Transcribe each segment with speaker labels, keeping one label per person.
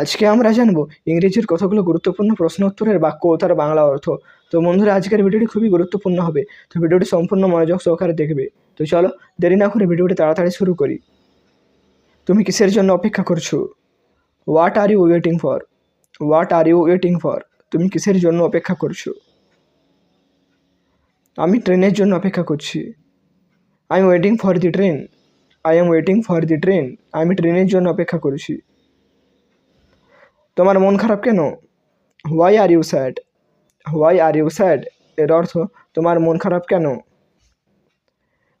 Speaker 1: আজকে আমরা জানব ইংরেজির কতগুলো গুরুত্বপূর্ণ প্রশ্ন উত্তরের বাক্য ও তার বাংলা অর্থ। তো বন্ধুরা, আজকের ভিডিওটি খুবই গুরুত্বপূর্ণ হবে। তো ভিডিওটি সম্পূর্ণ মনোযোগ সহকারে দেখবে। তো চলো, দেরি না করে ভিডিওটি তাড়াতাড়ি শুরু করি। তুমি কিসের জন্য অপেক্ষা করছ? What are you waiting for what are you waiting for তুমি কিসের জন্য অপেক্ষা করছ? আমি ট্রেনের জন্য অপেক্ষা করছি। I am waiting for the train I am waiting for the train আমি ট্রেনের জন্য অপেক্ষা করছি। তোমার মন খারাপ কেন? Why are you sad why are you sad এর অর্থ, তোমার মন খারাপ কেন?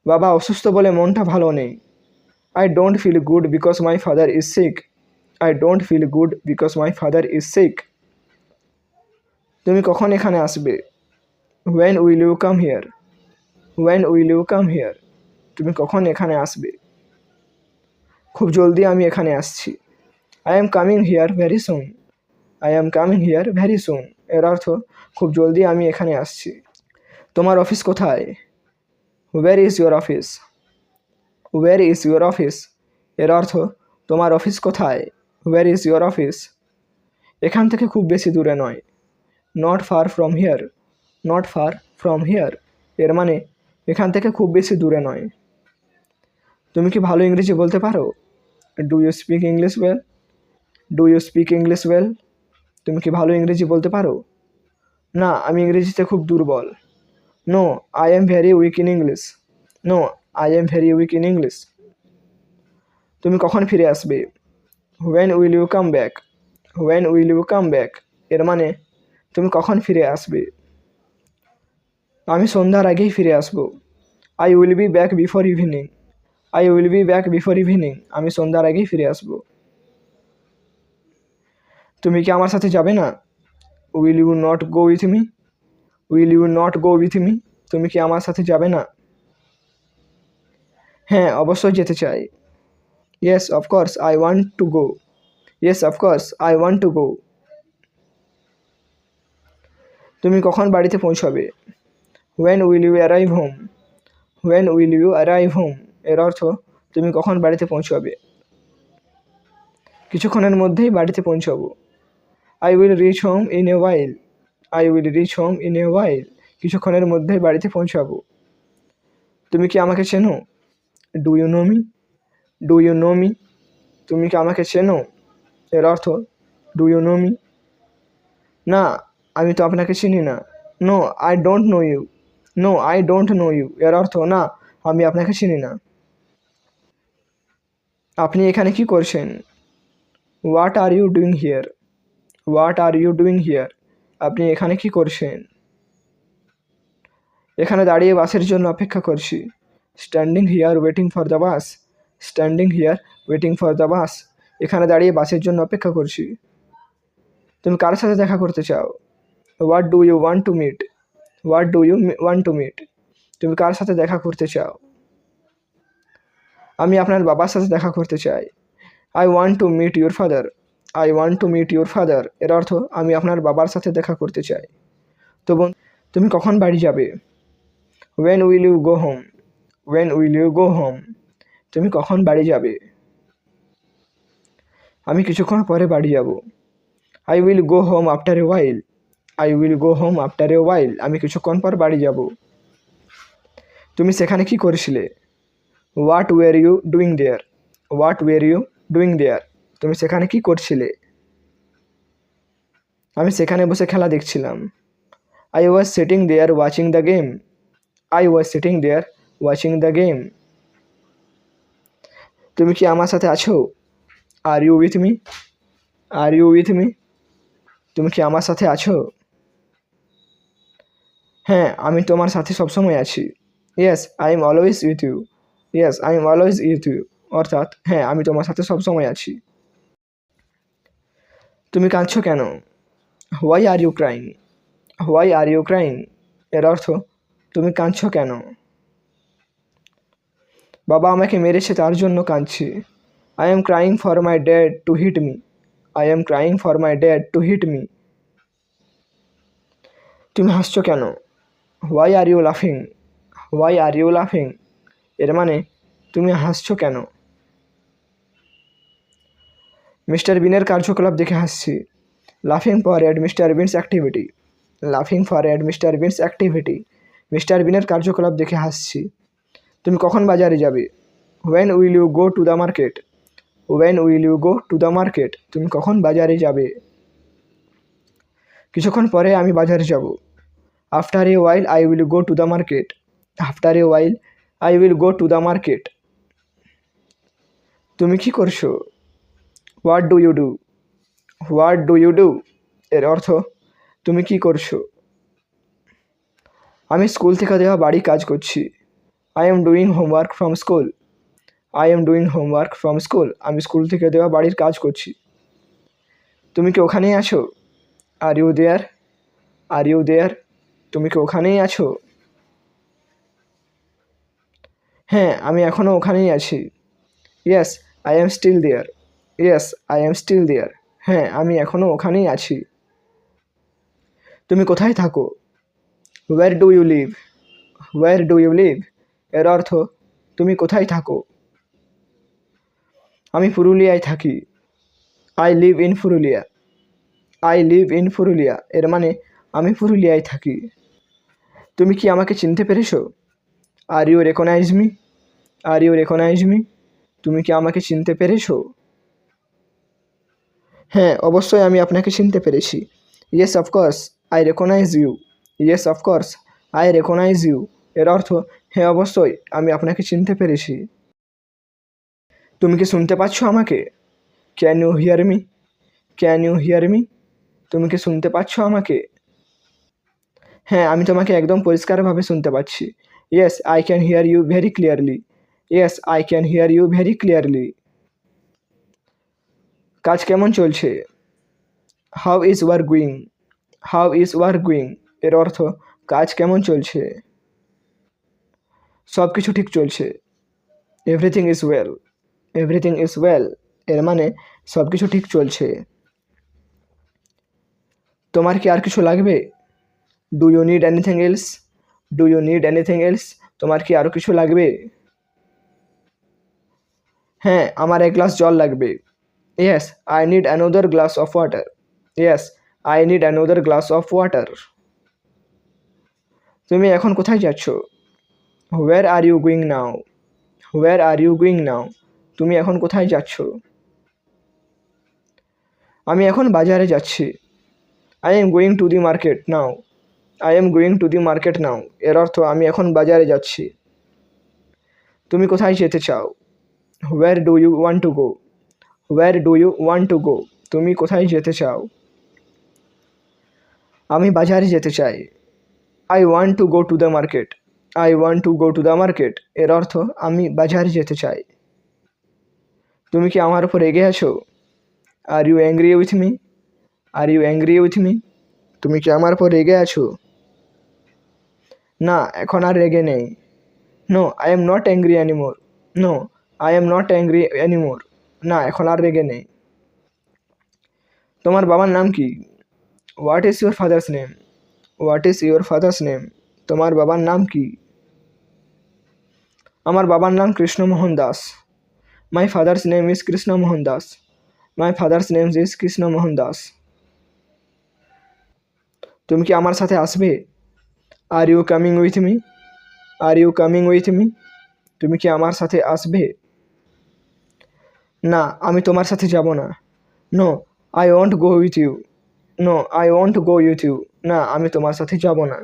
Speaker 1: বাবা, অসুস্থ বলে মনটা ভালো নেই। I don't feel good because my father is sick I don't feel good because my father is sick তুমি কখন এখানে আসবে? When will you come here when will you come here তুমি কখন এখানে আসবে? খুব জলদি আমি এখানে আসছি। I am coming here very soon I am coming here very soon এর অর্থ, খুব জলদি আমি এখানে আসছি। তোমার অফিস কোথায়? Where is your office where is your office এর অর্থ, তোমার অফিস কোথায়? ওয়ার ইজ ইউর অফিস এখান থেকে খুব বেশি দূরে নয়। Not far from here not far from here এর মানে এখান থেকে খুব বেশি দূরে নয়। তুমি কি ভালো ইংরেজি বলতে পারো? Do you speak English well do you speak English well তুমি কি ভালো ইংরেজি বলতে পারো? না, আমি ইংরেজিতে খুব দুর্বল। No I am very weak in English no I am very weak in English তুমি কখন ফিরে আসবে? When will you come back when will you come back এর মানে তুমি কখন ফিরে আসবে? আমি সন্ধ্যার আগেই ফিরে আসব। I will be back before evening I will be back before evening আমি সন্ধ্যার আগেই ফিরে আসব। তুমি কি আমার সাথে যাবে না? Will you not go with me will you not go with me তুমি কি আমার সাথে যাবে না? হ্যাঁ অবশ্যই যেতে চাই। Yes of course I want to go yes of course I want to go তুমি কখন বাড়িতে পৌঁছাবে? When will you arrive home when will you arrive home এর অর্থ, তুমি কখন বাড়িতে পৌঁছাবে? কিছুক্ষণের মধ্যেই বাড়িতে পৌঁছাবো। I will reach home in a while I will reach home in a while কিছুক্ষণের মধ্যেই বাড়িতে পৌঁছাবো। তুমি কি আমাকে চেনো? Do you know me do you know me তুমি কি আমাকে চেনো? এর অর্থ ডু ইউ নো মি না, আমি তো আপনাকে চিনি না। No I don't know you no I don't know you এর অর্থ, না, আমি আপনাকে চিনি না। আপনি এখানে কি করছেন? What are you doing here what are you doing here আপনি এখানে কি করছেন? এখানে দাঁড়িয়ে বাসের জন্য অপেক্ষা করছি। Standing here waiting for the bus standing here waiting for the bus এখানে দাঁড়িয়ে বাসের জন্য অপেক্ষা করছি। তুমি কার সাথে দেখা করতে চাও? What do you want to meet what do you want to meet তুমি কার সাথে দেখা করতে চাও? আমি আপনার বাবার সাথে দেখা করতে চাই। I want to meet your father I want to meet your father এর অর্থ আমি আপনার বাবার সাথে দেখা করতে চাই। তো বোন, তুমি কখন বাড়ি যাবে? When will you go home when will you go home তুমি কখন বাড়ি যাবে? আমি কিছুক্ষণ পরে বাড়ি যাব। I will go home after a while I will go home after a while আমি কিছুক্ষণ পর বাড়ি যাব। তুমি সেখানে কি করেছিলে? What were you doing there what were you doing there তুমি সেখানে কি করছিলে? আমি সেখানে বসে খেলা দেখছিলাম। I was sitting there watching the game I was sitting there watching the game তুমি কি আমার সাথে আছো? Are you with me are you with me তুমি কি আমার সাথে আছো? হ্যাঁ আমি তোমার সাথে সবসময় আছি। Yes I am always with you yes I am always with you অর্থাৎ হ্যাঁ আমি তোমার সাথে সবসময় আছি। তুমি কাঁদছো কেন? Why are you crying why are you crying এর অর্থ, তুমি কাঁদছো কেন? বাবা আমাকে মেরেছে তার জন্য কাঁদছি। I am crying for my dad two hit me I am crying for my dad two hit me তুমি হাসছো কেন? হোয়াই আর ইউ লাফিং হোয়াই আর ইউ লাফিং এর মানে তুমি হাসছো কেন? মিস্টার বিনের কার্যকলাপ দেখে হাসছি। লাফিং for add mister beans activity. লাফিং for add mister beans activity. Mister বিনের কার্যকলাপ দেখে হাসছি। তুমি কখন বাজারে যাবে? When will you go to the market when will you go to the market তুমি কখন বাজারে যাবে? কিছুক্ষণ পরে আমি বাজারে যাব। After a while I will go to the market after a while I will go to the market তুমি কি করছ? What do you do what do you do এর অর্থ, তুমি কি করছ? আমি স্কুল থেকে দেওয়া বাড়ি কাজ করছি। I am doing homework from school I am doing homework from school আমি স্কুল থেকে দেওয়া বাড়ির কাজ করছি। তুমি কি ওখানেই আছো? Are you there are you there তুমি কি ওখানেই আছো? হ্যাঁ আমি এখনও ওখানেই আছি। Yes I am still there yes I am still there হ্যাঁ আমি এখনও ওখানেই আছি। তুমি কোথায় থাকো? Where do you live where do you live এর অর্থ, তুমি কোথায় থাকো? আমি পুরুলিয়ায় থাকি। I live in Purulia I live in Purulia এর মানে আমি পুরুলিয়ায় থাকি। তুমি কি আমাকে চিনতে পেরেছ? Are you recognize me are you recognize me তুমি কি আমাকে চিনতে পেরেছ? হ্যাঁ অবশ্যই আমি আপনাকে চিনতে পেরেছি। Yes of course I recognize you yes of course I recognize you এর অর্থ হ্যাঁ অবশ্যই, আমি আপনাকে চিনতে পেরেছি। তুমি কি শুনতে পাচ্ছ আমাকে? Can you hear me can you hear me তুমি কি শুনতে পাচ্ছ আমাকে? হ্যাঁ আমি তোমাকে একদম পরিষ্কারভাবে শুনতে পাচ্ছি। Yes I can hear you very clearly yes I can hear you very clearly কাজ কেমন চলছে? How is work going how is work going এর অর্থ, কাজ কেমন চলছে? সব কিছু ঠিক চলছে। Everything is well everything is well এর মানে সব কিছু ঠিক চলছে। তোমার কি আর কিছু লাগবে? Do you need anything else do you need anything else তোমার কি আরও কিছু লাগবে? হ্যাঁ আমার এক গ্লাস জল লাগবে। Yes I need another glass of water yes I need another glass of water তুমি এখন কোথায় যাচ্ছ? Where are you going now where are you going now তুমি এখন কোথায় যাচ্ছ? আমি এখন বাজারে যাচ্ছি। I am going to the market now I am going to the market now এর অর্থ আমি এখন বাজারে যাচ্ছি। তুমি কোথায় যেতে চাও? Where do you want to go where do you want to go তুমি কোথায় যেতে চাও? আমি বাজারে যেতে চাই। I want to go to the market I want to go to the market এর অর্থ, আমি বাজারে যেতে চাই। তুমি কি আমার উপর রেগে আছো? Are you angry with me are you angry with me তুমি কি আমার উপর রেগে আছো? না, এখন আর রেগে নেই। No I am not angry anymore no I am not angry anymore না, এখন আর রেগে নেই। তোমার বাবার নাম কি? What is your father's name what is your father's name তোমার বাবার নাম কি? আমার বাবার নাম Krishnamohan Das. My father's name is Krishnamohan Das. My father's name is Krishnamohan Das. তুমি কি আমার সাথে আসবে? Are you coming with me are you coming with me তুমি কি আমার সাথে আসবে? না, আমি তোমার সাথে যাব না। No I want go with you no I want go with you না, আমি তোমার সাথে যাব না।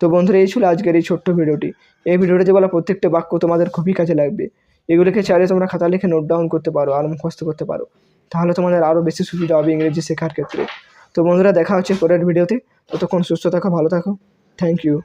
Speaker 1: তো বন্ধুরা, এই ছিল আজকের এই ছোট্ট ভিডিওটি। এই ভিডিওটিতে বলা প্রত্যেকটা বাক্য তোমাদের খুবই কাজে লাগবে। এগুলোকে চাইলে তোমরা খাতা লিখে নোট ডাউন করতে পারো আর মুখস্থ করতে পারো। তাহলে তোমাদের আরও বেশি সুবিধা হবে ইংরেজি শেখার ক্ষেত্রে। তো বন্ধুরা, দেখা হচ্ছে পরের ভিডিওতে। ততক্ষণ সুস্থ থাকো, ভালো থাকো। Thank you